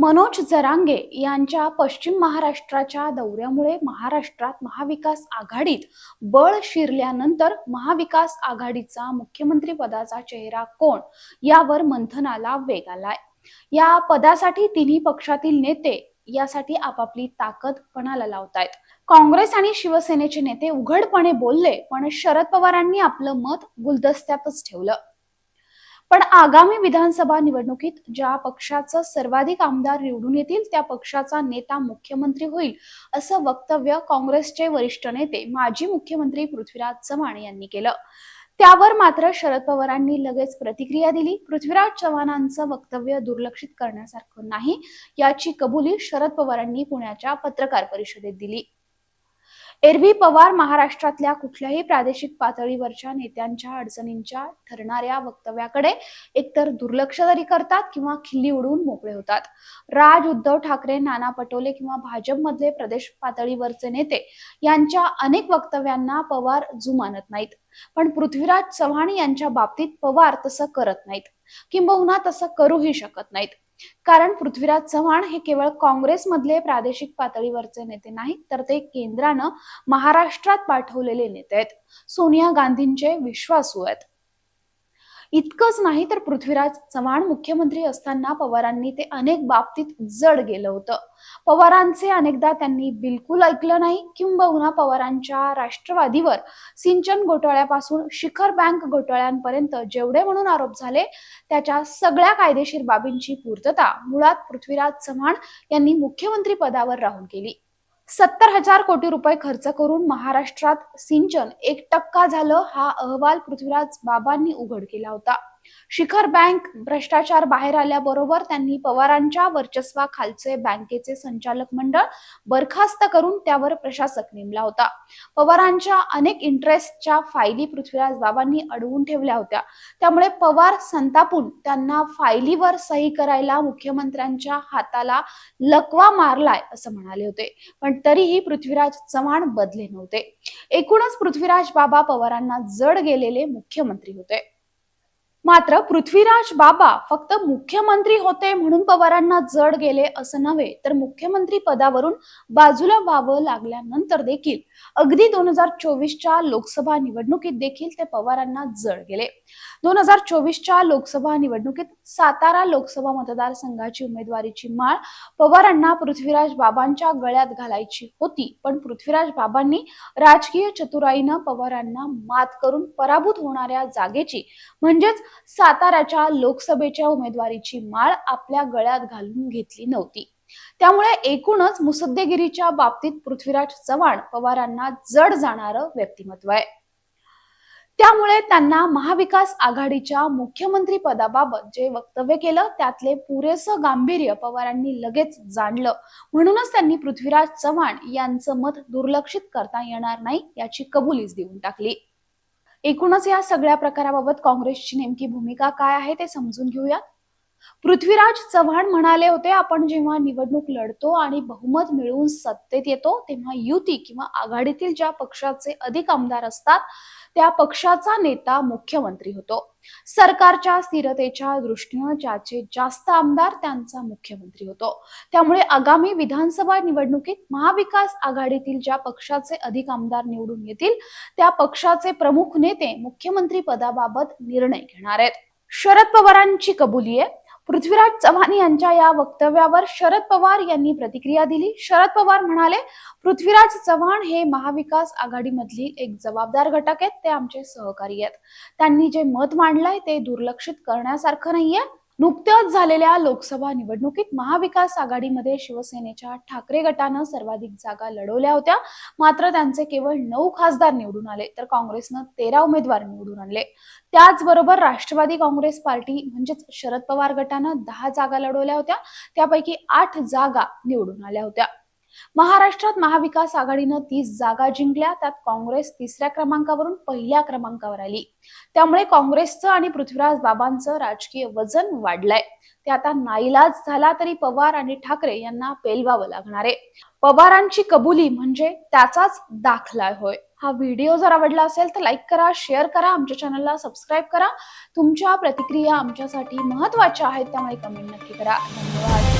मनोज जरांगे यांच्या पश्चिम महाराष्ट्राच्या दौऱ्यामुळे महाराष्ट्रात महाविकास आघाडीत बळ शिरल्यानंतर महाविकास आघाडीचा मुख्यमंत्री पदाचा चेहरा कोण यावर मंथनाला वेग आलाय. या पदासाठी तिन्ही पक्षातील नेते यासाठी आपापली ताकद पणाला लावतायत. काँग्रेस आणि शिवसेनेचे नेते उघडपणे बोलले पण शरद पवारांनी आपलं मत गुलदस्त्यातच ठेवलं. पण आगामी विधानसभा निवडणुकीत ज्या पक्षाचं सर्वाधिक आमदार निवडून येतील त्या पक्षाचा नेता मुख्यमंत्री होईल असं वक्तव्य काँग्रेसचे वरिष्ठ नेते माजी मुख्यमंत्री पृथ्वीराज चव्हाण यांनी केलं. त्यावर मात्र शरद पवारांनी लगेच प्रतिक्रिया दिली. पृथ्वीराज चव्हाणांचं वक्तव्य दुर्लक्षित करण्यासारखं नाही याची कबुली शरद पवारांनी पुण्याच्या पत्रकार परिषदेत दिली. एरवी पवार महाराष्ट्रातल्या कुठल्याही प्रादेशिक पातळीवरच्या नेत्यांच्या अडचणींच्या ठरणाऱ्या वक्तव्याकडे एकतर दुर्लक्ष तरी करतात किंवा खिल्ली उडवून मोकळे होतात. राज उद्धव ठाकरे नाना पटोले किंवा भाजपमधले प्रदेश पातळीवरचे नेते यांच्या अनेक वक्तव्यांना पवार जुमानत नाहीत. पण पृथ्वीराज चव्हाण यांच्या बाबतीत पवार तसं करत नाहीत. किंबहुना तसं करूही शकत नाहीत. कारण पृथ्वीराज चव्हाण हे केवळ काँग्रेसमधले प्रादेशिक पातळीवरचे नेते नाहीत तर ते केंद्रानं महाराष्ट्रात पाठवलेले नेते आहेत. सोनिया गांधींचे विश्वासू आहेत. इतकंच नाही तर पृथ्वीराज चव्हाण मुख्यमंत्री असताना पवारांनी ते अनेक बाबतीत जड गेलं होतं. पवारांचे अनेकदा त्यांनी बिलकुल ऐकलं नाही किंबहुना पवारांच्या राष्ट्रवादीवर सिंचन घोटाळ्यापासून शिखर बँक घोटाळ्यांपर्यंत जेवढे म्हणून आरोप झाले त्याच्या सगळ्या कायदेशीर बाबींची पूर्तता मुळात पृथ्वीराज चव्हाण यांनी मुख्यमंत्री पदावर राहून केली. सत्तर हजार कोटी रुपये खर्च करून महाराष्ट्रात सिंचन. एक टक्का झालं हा अहवाल पृथ्वीराज बाबांनी उघड केला होता. शिखर बँक भ्रष्टाचार बाहेर आल्याबरोबर त्यांनी पवारांच्या वर्चस्वाखालचे बँकेचे संचालक मंडळ बरखास्त करून त्यावर प्रशासक नेमला होता. पवारांच्या अनेक इंटरेस्टच्या फायली पृथ्वीराज बाबांनी अडवून ठेवल्या होत्या. त्यामुळे पवार संतापून त्यांना फायलीवर सही करायला मुख्यमंत्र्यांच्या हाताला लकवा मारलाय असं म्हणाले होते. पण तरीही पृथ्वीराज चव्हाण बदले नव्हते. एकूणच पृथ्वीराज बाबा पवारांना जड गेलेले मुख्यमंत्री होते. मात्र पृथ्वीराज बाबा फक्त मुख्यमंत्री होते म्हणून पवारांना जड गेले असं नव्हे तर मुख्यमंत्री पदावरून बाजूला व्हावं लागल्यानंतर देखील अगदी दोन हजार चोवीसच्या लोकसभा निवडणुकीत देखील ते पवारांना जड गेले. दोन हजार चोवीसच्या लोकसभा निवडणुकीत सातारा लोकसभा मतदारसंघाची उमेदवारीची माळ पवारांना पृथ्वीराज बाबांच्या गळ्यात घालायची होती पण पृथ्वीराज बाबांनी राजकीय चतुराईनं पवारांना मात करून पराभूत होणाऱ्या जागेची म्हणजेच साताऱ्याच्या लोकसभेच्या उमेदवारीची माळ आपल्या गळ्यात घालून घेतली नव्हती. त्यामुळे एकूणच मुसद्देगिरीच्या बाबतीत पृथ्वीराज चव्हाण पवारांना जड जाणारं व्यक्तिमत्व आहे. त्यामुळे त्यांना महाविकास आघाडीच्या मुख्यमंत्री पदाबाबत जे वक्तव्य केलं त्यातले पुरेसं गांभीर्य पवारांनी लगेच जाणलं. म्हणूनच त्यांनी पृथ्वीराज चव्हाण यांचं मत दुर्लक्षित करता येणार नाही याची कबुलीच देऊन टाकली. एकूणच या सगळ्या प्रकाराबाबत काँग्रेसची नेमकी भूमिका काय आहे ते समजून घेऊया. पृथ्वीराज चव्हाण म्हणाले होते आपण जेव्हा निवडणूक लढतो आणि बहुमत मिळवून सत्तेत येतो तेव्हा युती किंवा आघाडीतील ज्या पक्षाचे अधिक आमदार असतात त्या पक्षाचा नेता मुख्यमंत्री होतो. सरकारच्या स्थिरतेच्या दृष्टीनं ज्याचे जास्त आमदार त्यांचा मुख्यमंत्री होतो. त्यामुळे आगामी विधानसभा निवडणुकीत महाविकास आघाडीतील ज्या पक्षाचे अधिक आमदार निवडून येतील त्या पक्षाचे प्रमुख नेते मुख्यमंत्री पदाबाबत निर्णय घेणार आहेत. शरद पवारांची कबुली आहे. पृथ्वीराज चव्हाण यांच्या या वक्तव्यावर शरद पवार यांनी प्रतिक्रिया दिली. शरद पवार म्हणाले पृथ्वीराज चव्हाण हे महाविकास आघाडीमधली एक जबाबदार घटक आहेत. ते आमचे सहकारी आहेत. त्यांनी जे मत मांडलंय ते दुर्लक्षित करण्यासारखं नाहीये. नुकत्याच झालेल्या लोकसभा निवडणुकीत महाविकास आघाडीमध्ये शिवसेनेच्या ठाकरे गटानं सर्वाधिक जागा लढवल्या होत्या. मात्र त्यांचे केवळ नऊ खासदार निवडून आले तर काँग्रेसनं तेरा उमेदवार निवडून आणले. त्याचबरोबर राष्ट्रवादी काँग्रेस पार्टी म्हणजेच शरद पवार गटानं दहा जागा लढवल्या होत्या. त्यापैकी आठ जागा निवडून आल्या होत्या. महाराष्ट्रात महाविकास आघाडीनं तीस जागा जिंकल्या त्यात काँग्रेस तिसऱ्या क्रमांकावरून पहिल्या क्रमांकावर आली. त्यामुळे काँग्रेसचं आणि पृथ्वीराज बाबांचं राजकीय वजन वाढलंय. ते आता नाईलाज झाला तरी पवार आणि ठाकरे यांना पेलवावं लागणार आहे. पवारांची कबुली म्हणजे त्याचाच दाखला होय. हा व्हिडिओ जर आवडला असेल तर लाईक करा शेअर करा आमच्या चॅनलला सबस्क्राईब करा. तुमच्या प्रतिक्रिया आमच्यासाठी महत्त्वाच्या आहेत त्यामुळे कमेंट नक्की करा. धन्यवाद.